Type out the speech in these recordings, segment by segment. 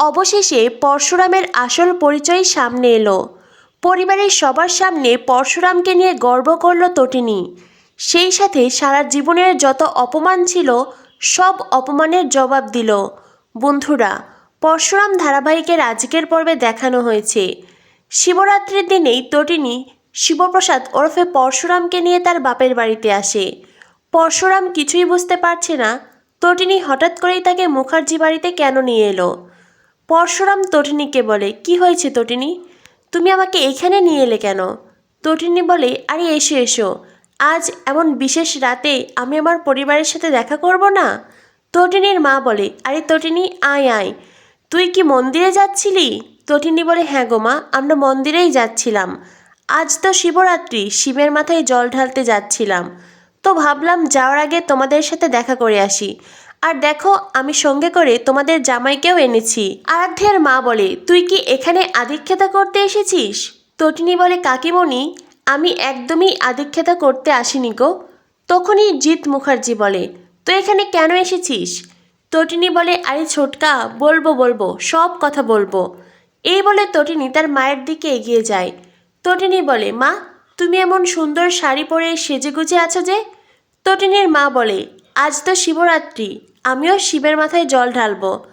অবশেষে পরশুরামের আসল পরিচয় সামনে এলো। পরিবারের সবার সামনে পরশুরামকে নিয়ে গর্ব করল তটিনী। সেই সাথে সারা জীবনের যত অপমান ছিল, সব অপমানের জবাব দিল। বন্ধুরা, পরশুরাম ধারাবাহিকের আজকের পর্বে দেখানো হয়েছে। শিবরাত্রির দিনেই তটিনী শিবপ্রসাদ ওরফে পরশুরামকে নিয়ে তার বাপের বাড়িতে আসে। পরশুরাম কিছুই বুঝতে পারছে না। তটিনী হঠাৎ করেই তাকে মুখার্জি বাড়িতে কেন নিয়ে এলো? পরশুরাম তটিনীকে বলে, কি হয়েছে তটিনী? তুমি আমাকে এখানে নিয়ে এলে কেন? তটিনী বলে, আরে এসো এসো। আজ এমন বিশেষ রাতে আমি আমার পরিবারের সাথে দেখা করব না? তটিনীর মা বলে, আরে তটিনী, আয় আয়। তুই কি মন্দিরে যাচ্ছিলি? তটিনী বলে হ্যাঁ গো মা, আমরা মন্দিরেই যাচ্ছিলাম। আজ তো শিবরাত্রি, শিবের মাথায় জল ঢালতে যাচ্ছিলাম। তো ভাবলাম যাওয়ার আগে তোমাদের সাথে দেখা করে আসি। আর দেখো, আমি সঙ্গে করে তোমাদের জামাইকেও এনেছি। আরাধ্যের মা বলে, তুই কি এখানে আদিক্ষেতা করতে এসেছিস? তটিনী বলে, কাকিমণি, আমি একদমই আদিক্ষেতা করতে আসিনি গো। তখনই জিৎ মুখার্জি বলে, তুই এখানে কেন এসেছিস? তটিনী বলে, আরে ছোটকা, বলব বলব, সব কথা বলব। এই বলে তটিনী তার মায়ের দিকে এগিয়ে যায়। তটিনী বলে, মা, তুমি এমন সুন্দর শাড়ি পরে সেজে গুজে আছো যে? তটিনীর মা বলে, আজ তো শিবরাত্রি আমিও শিবের মাথায় জল ঢালবো।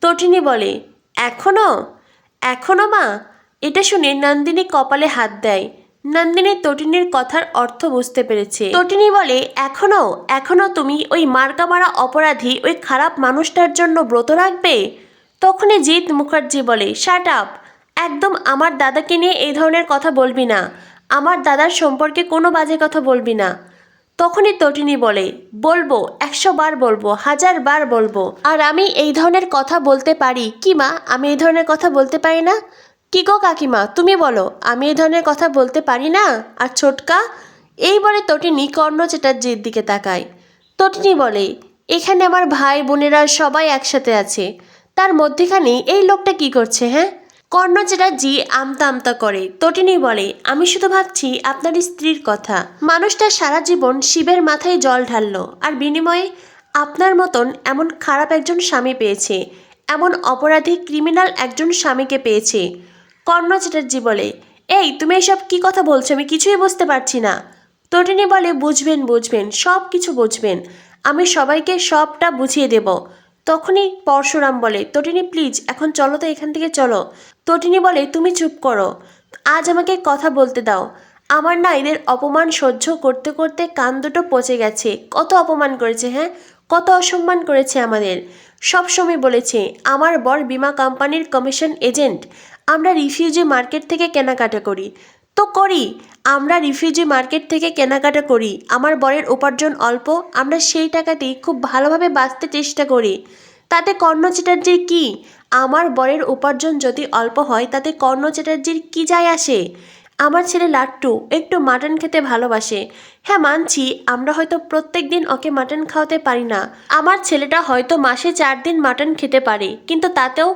তটিনী বলে, এখনও? এখনও মা? এটা শুনে নন্দিনী কপালে হাত দেয়। নন্দিনী তটিনীর কথার অর্থ বুঝতে পেরেছে। তটিনী বলে, এখনও? এখনও তুমি ওই মার্কা মারা অপরাধী ওই খারাপ মানুষটার জন্য ব্রত রাখবে? তখনই জিৎ মুখার্জি বলে, শাট আপ। একদম আমার দাদাকে নিয়ে এই ধরনের কথা বলবি না। আমার দাদার সম্পর্কে কোনো বাজে কথা বলবি না। তখনই তটিনী বলে, বলব, একশো বার বলব, হাজার বার বলব। আর আমি এই ধরনের কথা বলতে পারি। কি মা, আমি এই ধরনের কথা বলতে পারি না? কি গো কাকিমা, তুমি বলো, আমি এই ধরনের কথা বলতে পারি না? আর ছোটকা? এই বলে তটিনী কর্ণ চ্যাটার্জির দিকে তাকায়। তটিনী বলে, এখানে আমার ভাই বোনেরা সবাই একসাথে আছে। তার মধ্যেখানে এই লোকটা কি করছে হ্যাঁ? কর্ণ চ্যাটার্জি আমতা আমতা করে। তটিনী বলে, আমি শুধু ভাবছি আপনার স্ত্রীর কথা। মানুষটা সারা জীবন শিবের মাথায় জল ঢাললো আর বিনিময়ে আপনার মতন এমন খারাপ একজন স্বামী পেয়েছে, এমন অপরাধী ক্রিমিনাল একজন স্বামীকে পেয়েছে। কর্ণ চ্যাটার্জি বলে, এই, তুমি এসব কি কথা বলছো? আমি কিছুই বুঝতে পারছি না। তটিনী বলে, বুঝবেন বুঝবেন সব কিছু বুঝবেন। আমি সবাইকে সবটা বুঝিয়ে দেব। তখনই পরশুরাম বলে, তটিনী প্লিজ এখন চলো তো এখান থেকে চলো। তটিনী বলে, তুমি চুপ করো। আজ আমাকে কথা বলতে দাও। আমার না এদের অপমান সহ্য করতে করতে কান দুটো পচে গেছে। কত অপমান করেছে হ্যাঁ? কত অসম্মান করেছে আমাদের। সব সময় বলেছে, আমার বর বিমা কোম্পানির কমিশন এজেন্ট। আমরা রিফিউজি মার্কেট থেকে কেনাকাটা করি। তো করি, আমরা রিফিউজি মার্কেট থেকে কেনাকাটা করি, আমার বরের উপার্জন অল্প, আমরা সেই টাকাতেই খুব ভালোভাবে বাঁচতে চেষ্টা করি। তাতে কর্ণ চ্যাটার্জির কি? আমার বরের উপার্জন যদি অল্প হয়, তাতে কর্ণ চ্যাটার্জির কি যায় আসে? আমার ছেলে লাট্টু একটু মাটন খেতে ভালোবাসে। হ্যাঁ মানছি, আমরা হয়তো প্রত্যেক দিন ওকে মাটন খাওয়াতে পারি না। আমার ছেলেটা হয়তো মাসে চার দিন মাটন খেতে পারে, কিন্তু তাতেও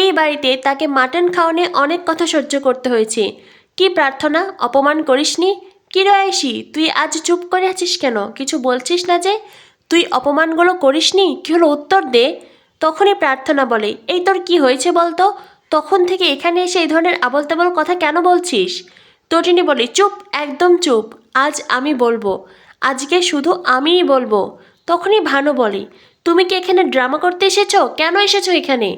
এই বাড়িতে তাকে মাটন খাওয়ানে অনেক কথা সহ্য করতে হয়েছে। কি প্রার্থনা? অপমান করিসনি? কি রয়েছি তুই আজ চুপ করে আছিস কেন? কিছু বলছিস না যে? তুই অপমানগুলো করিসনি? কি হলো উত্তর দে। তখনই প্রার্থনা বলে, এই তোর কি হয়েছে বলতো? তখন থেকে এখানে এসে এই ধরনের আবল তাবল কথা কেন বলছিস? তটিনী বলে, চুপ, একদম চুপ। আজ আমি বলব। আজকে শুধু আমিই বলব। তখনই ভানু বলে, তুমি কি এখানে ড্রামা করতে এসেছ? কেন এসেছ এখানে?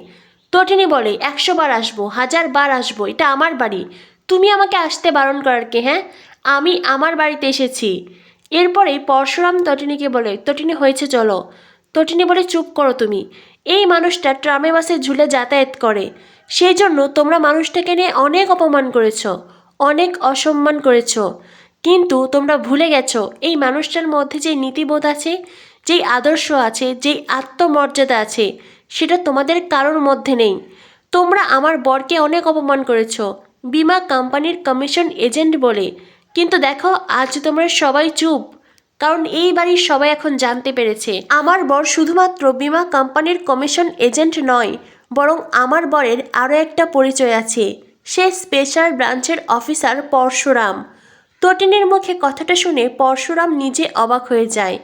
তটিনী বলে, একশো বার আসব, হাজার বার আসব, এটা আমার বাড়ি। তুমি আমাকে আসতে বারণ করার কে হ্যাঁ? আমি আমার বাড়িতে এসেছি। এরপরে পরশুরাম তটিনীকে বলে, তটিনী হয়েছে, চলো। তটিনী বলে, চুপ করো তুমি। এই মানুষটা ট্রামে বাসে ঝুলে যাতায়াত করে। সেই জন্য তোমরা মানুষটাকে নিয়ে অনেক অপমান করেছ, অনেক অসম্মান করেছ। কিন্তু তোমরা ভুলে গেছো, এই মানুষটার মধ্যে যে নীতিবোধ আছে, যেই আদর্শ আছে, যেই আত্মমর্যাদা আছে, সেটা তোমাদের কারোর মধ্যে নেই। তোমরা আমার বরকে অনেক অপমান করেছ। বিমা কোম্পানির কমিশন এজেন্ট বলে। কিন্তু দেখো, আজ তোমরা সবাই চুপ। কারণ এই বাড়ির সবাই এখন জানতে পেরেছে। আমার বর শুধুমাত্র বিমা কোম্পানির কমিশন এজেন্ট নয়, বরং আমার বরের আরও একটা পরিচয় আছে। সে স্পেশাল ব্রাঞ্চের অফিসার পরশুরাম। তটিনের মুখে কথাটা শুনে পরশুরাম নিজে অবাক হয়ে যায়।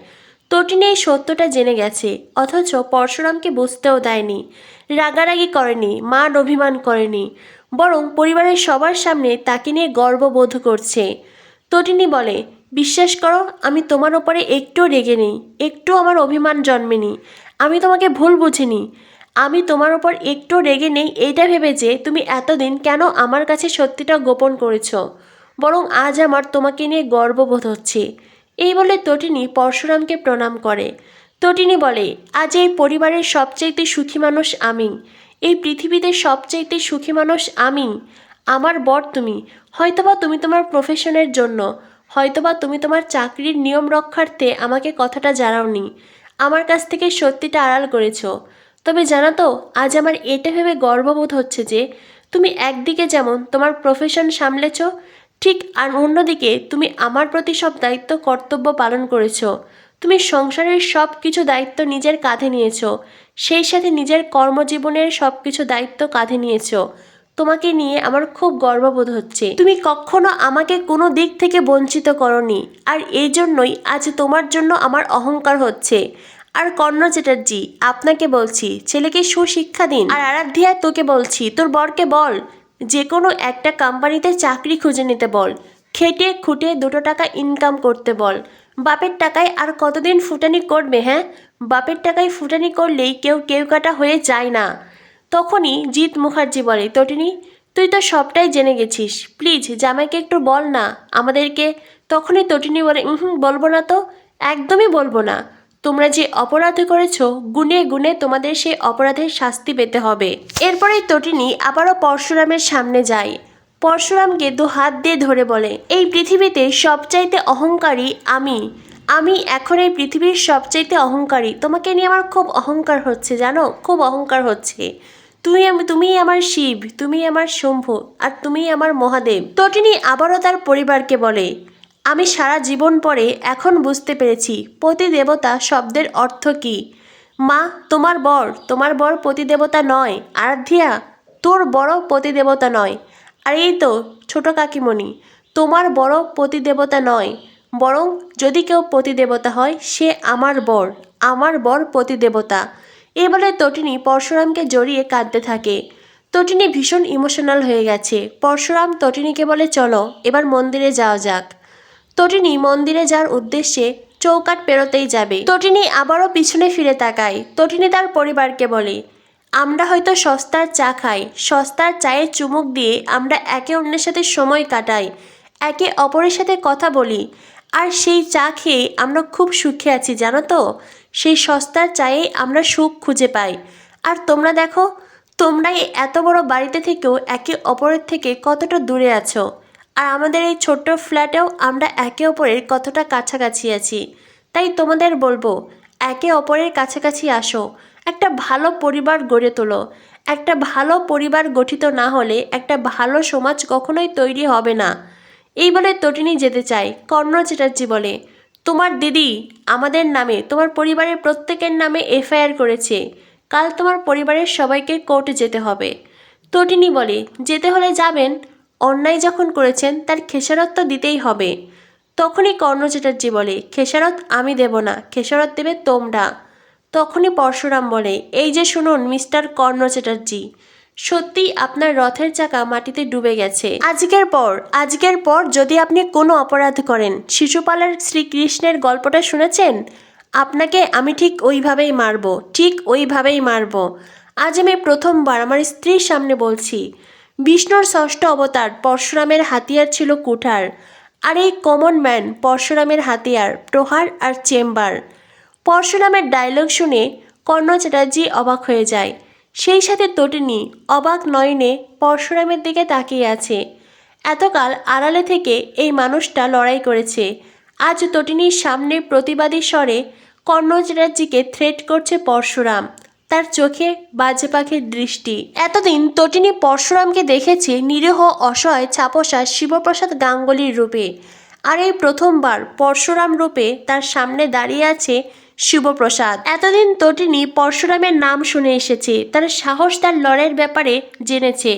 তটিনী এই সত্যটা জেনে গেছে, অথচ পরশুরামকে বুঝতেও দেয়নি। রাগারাগি করেনি মান অভিমান করেনি। বরং পরিবারের সবার সামনে তাকে নিয়ে গর্ববোধ করছে। তটিনী বলে, বিশ্বাস করো, আমি তোমার ওপরে একটুও রেগে নেই, একটু আমার অভিমান জন্মেনি আমি তোমাকে ভুল বুঝিনি। আমি তোমার ওপর একটু রেগে নেই, এইটা ভেবে যে তুমি এতদিন কেন আমার কাছে সত্যিটা গোপন করেছ? বরং আজ আমার তোমাকে নিয়ে গর্ববোধ হচ্ছে। এই বলে তটিনী পরশুরামকে প্রণাম করে। তটিনী বলে, আজ এই পরিবারের সবচাইতে সুখী মানুষ আমি। এই পৃথিবীতে সবচাইতে সুখী মানুষ আমি। আমার বর তুমি। হয়তোবা তুমি তোমার প্রফেশনের জন্য। হয়তোবা তুমি তোমার চাকরির নিয়ম রক্ষার্থে আমাকে কথাটা জানাওনি। আমার কাছ থেকে সত্যিটা আড়াল করেছ। তবে জানো তো, আজ আমার এটা ভেবে গর্ববোধ হচ্ছে যে, তুমি একদিকে যেমন তোমার প্রফেশন সামলেছ, ঠিক আর অন্যদিকে তুমি আমার প্রতি সব দায়িত্ব, কর্তব্য পালন করেছ। তুমি সংসারের সব কিছু দায়িত্ব নিজের কাঁধে নিয়েছ। সেই সাথে নিজের কর্মজীবনের সব কিছু দায়িত্ব কাঁধে নিয়েছ। তোমাকে নিয়ে আমার খুব গর্ববোধ হচ্ছে। তুমি কখনো আমাকে কোনো দিক থেকে বঞ্চিত করনি। আর এই জন্যই আজ তোমার জন্য আমার অহংকার হচ্ছে। আর কর্ণ চ্যাটার্জি, আপনাকে বলছি, ছেলেকে সুশিক্ষা দিন। আর আরাধ্যা, তোকে বলছি, তোর বরকে বল। যে কোনো একটা কোম্পানিতে চাকরি খুঁজে নিতে বল। খেটে খুঁটে দুটো টাকা ইনকাম করতে বল। বাপের টাকায় আর কতদিন ফুটানি করবে হ্যাঁ? বাপের টাকায় ফুটানি করলেই কেউ কেউ কাটা হয়ে যায় না। তখনই জিৎ মুখার্জি বলে, তটিনি, তুই তো সবটাই জেনে গেছিস। প্লিজ, জামাইকে একটু বল না। আমাদেরকে তখনই তটিনি বলে হুম বলব না তো? একদমই বলব না। তোমরা যে অপরাধ করেছ, গুনে গুনে তোমাদের সেই অপরাধের শাস্তি পেতে হবে। এরপরেই তটিনী আবারও পরশুরামের সামনে যায়। পরশুরামকে দু হাত দিয়ে ধরে বলে, এই পৃথিবীতে সবচাইতে অহংকারী আমি। আমি এখন এই পৃথিবীর সবচাইতে অহংকারী। তোমাকে নিয়ে আমার খুব অহংকার হচ্ছে, জানো? খুব অহংকার হচ্ছে। তুমি তুমিই আমার শিব তুমি আমার শম্ভু, আর তুমিই আমার মহাদেব। তটিনী আবারও তার পরিবারকে বলে, আমি সারা জীবন পরে এখন বুঝতে পেরেছি পতিদেবতা শব্দের অর্থ কী। মা, তোমার বর তোমার বর পতিদেবতা নয়। আরাধ্যা, তোর বড় পতিদেবতা নয়। আর এই তো, ছোট কাকিমণি, তোমার বড় পতিদেবতা নয়, বরং যদি কেউ পতিদেবতা হয়, সে আমার বর আমার বর পতিদেবতা। এ বলে তটিনী পরশুরামকে জড়িয়ে কাঁদতে থাকে। তটিনী ভীষণ ইমোশনাল হয়ে গেছে। পরশুরাম তটিনীকে বলে, চলো, এবার মন্দিরে যাওয়া যাক। তটিনী মন্দিরে যাওয়ার উদ্দেশ্যে চৌকাট পেরোতেই যাবে। তটিনী আবারও পিছনে ফিরে তাকায়। তটিনী তার পরিবারকে বলে আমরা হয়তো সস্তার চা খাই, সস্তার চায়ে চুমুক দিয়ে আমরা একে অন্যের সাথে সময় কাটাই, একে অপরের সাথে কথা বলি, আর সেই চা খেয়ে আমরা খুব সুখে আছি, জানো তো? সেই সস্তার চায়ে আমরা সুখ খুঁজে পাই। আর তোমরা দেখো তোমরা এই এত বড় বাড়িতে থেকেও একে অপরের থেকে কতটা দূরে আছো। আর আমাদের এই ছোট্ট ফ্ল্যাটেও আমরা একে অপরের কতটা কাছাকাছি আছি। তাই তোমাদের বলব, একে অপরের কাছাকাছি আসো। একটা ভালো পরিবার গড়ে তোলো। একটা ভালো পরিবার গঠিত না হলে একটা ভালো সমাজ কখনোই তৈরি হবে না। এই বলে তটিনী যেতে চায় কর্ণ চ্যাটার্জি বলে। তোমার দিদি আমাদের নামে, তোমার পরিবারের প্রত্যেকের নামে এফআইআর করেছে। কাল তোমার পরিবারের সবাইকে কোর্টে যেতে হবে। তটিনী বলে, যেতে হলে যাবেন। অন্যায় যখন করেছেন তার খেসারত তো দিতেই হবে। তখনই কর্ণ চ্যাটার্জি বলে, খেসারত আমি দেব না, খেসারত দেবে তোমরা। তখনই পরশুরাম বলে, এই যে শুনুন, মিস্টার কর্ণ চ্যাটার্জি সত্যি আপনার রথের চাকা মাটিতে ডুবে গেছে। আজকের পর আজকের পর যদি আপনি কোনো অপরাধ করেন, শিশুপালের শ্রীকৃষ্ণের গল্পটা শুনেছেন? আপনাকে আমি ঠিক ওইভাবেই মারব, ঠিক ওইভাবেই মারব। আজ আমি প্রথমবার আমার স্ত্রীর সামনে বলছি, বিষ্ণুর ষষ্ঠ অবতার পরশুরামের হাতিয়ার ছিল কুঠার, আর এই কমন ম্যান পরশুরামের হাতিয়ার, প্রহার আর চেম্বার। পরশুরামের ডায়লগ শুনে কর্ণ চ্যাটার্জি অবাক হয়ে যায়। সেই সাথে তটিনী অবাক নয়নে পরশুরামের দিকে তাকিয়ে আছে। এতকাল আড়ালে থেকে এই মানুষটা লড়াই করেছে। আজ তটিনীর সামনে প্রতিবাদী স্বরে কর্ণ চ্যাটার্জিকে থ্রেট করছে পরশুরাম তার চোখে বাজে পাখির দৃষ্টি। এতদিন তটিনী পরশুরামকে দেখেছে নিরীহ, অসহায় ছাপসা শিবপ্রসাদ গাঙ্গুলির রূপে। আর এই প্রথমবার পরশুরাম রূপে তার সামনে দাঁড়িয়ে আছে শিবপ্রসাদ এতদিন তটিনী পরশুরামের নাম শুনে এসেছে। তার সাহস তার লড়াইয়ের ব্যাপারে জেনেছে।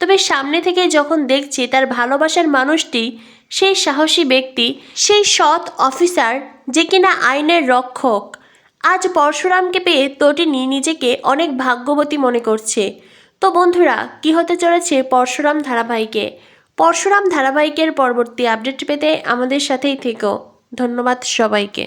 তবে সামনে থেকে যখন দেখছে তার ভালোবাসার মানুষটি, সেই সাহসী ব্যক্তি, সেই সৎ অফিসার যে কিনা আইনের রক্ষক, আজ পরশুরামকে পেয়ে তটিনী নিজেকে অনেক ভাগ্যবতী মনে করছে। তো বন্ধুরা, কি হতে চলেছে পরশুরাম ধারাবাহিকে? পরশুরাম ধারাবাহিকের পরবর্তী আপডেট পেতে আমাদের সাথেই থেকো। ধন্যবাদ সবাইকে।